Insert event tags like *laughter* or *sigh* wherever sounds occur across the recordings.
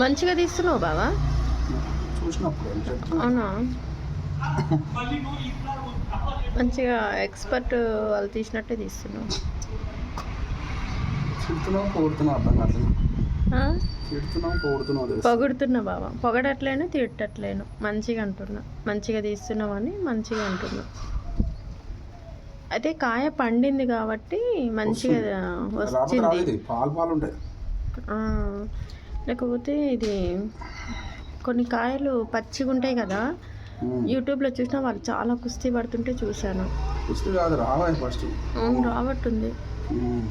మంచిగా తీస్తున్నావు బావా? అవునా? మంచిగా ఎక్స్పర్ట్ వాళ్ళు తీసినట్టే తీస్తున్నావు. పొగుడుతున్నా బావ. పొగడట్లేను తిట్టట్లేను. మంచిగా అంటున్నా. మంచిగా తీస్తున్నావు అని మంచిగా అంటున్నా. అయితే కాయ పండింది కాబట్టి మంచిగా వచ్చింది లేకపోతే ఇది కొన్ని కాయలు పచ్చిగా ఉంటాయి కదా. యూట్యూబ్లో చూసినా వాళ్ళు చాలా కుస్తీ పడుతుంటే చూశాను.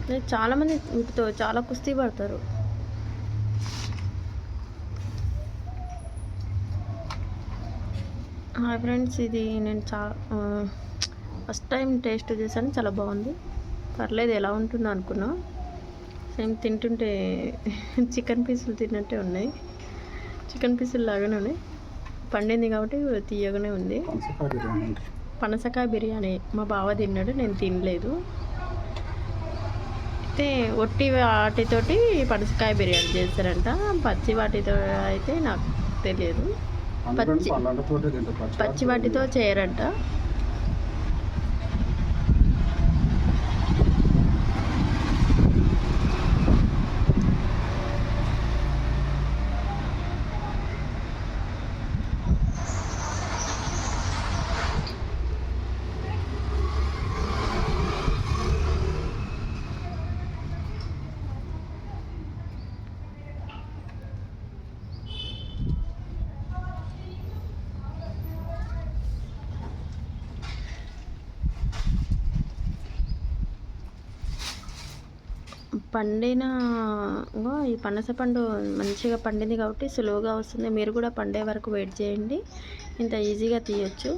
నేను చాలా మంది వీటితో చాలా కుస్తీ పడతారు. హాయ్ ఫ్రెండ్స్ ఇది నేను చా ఫస్ట్ టైం టేస్ట్ చేశాను చాలా బాగుంది. పర్లేదు ఎలా ఉంటుందో అనుకున్నా. సేమ్ తింటుంటే *laughs* చికెన్ పీసులు తిన్నట్టే ఉన్నాయి. చికెన్ పీసులు లాగానే ఉన్నాయి. పండింది కాబట్టి తీయగానే ఉంది. పనసకాయ బిర్యానీ మా బావ తిన్నాడు నేను తినలేదు. అయితే ఒట్టి వాటితోటి పనసకాయ బిర్యానీ చేస్తారంట పచ్చి వాటితో అయితే నాకు తెలియదు. పచ్చి- పచ్చి వాటితో చేయరంట. పండిన ఈ పనస పండు మంచిగా పండింది కాబట్టి సులువుగా వస్తుంది. మీరు కూడా పండే వరకు వెయిట్ చేయండి. ఇంత ఈజీగా తీయొచ్చు.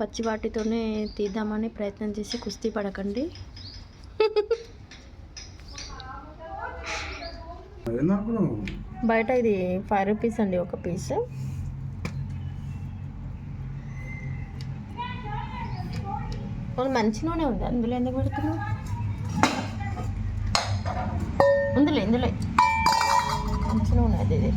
పచ్చి వాటితోనే తీద్దామని ప్రయత్నం చేసి కుస్తీ పడకండి. బయట ఇది ఫైవ్ రూపీస్ అండి ఒక పీస్. మంచి నూనె ఉంది. అందులో ఎందుకు పెడుతున్నావు? ఉందిలే ఇందులో మంచి నూనె అది ఇది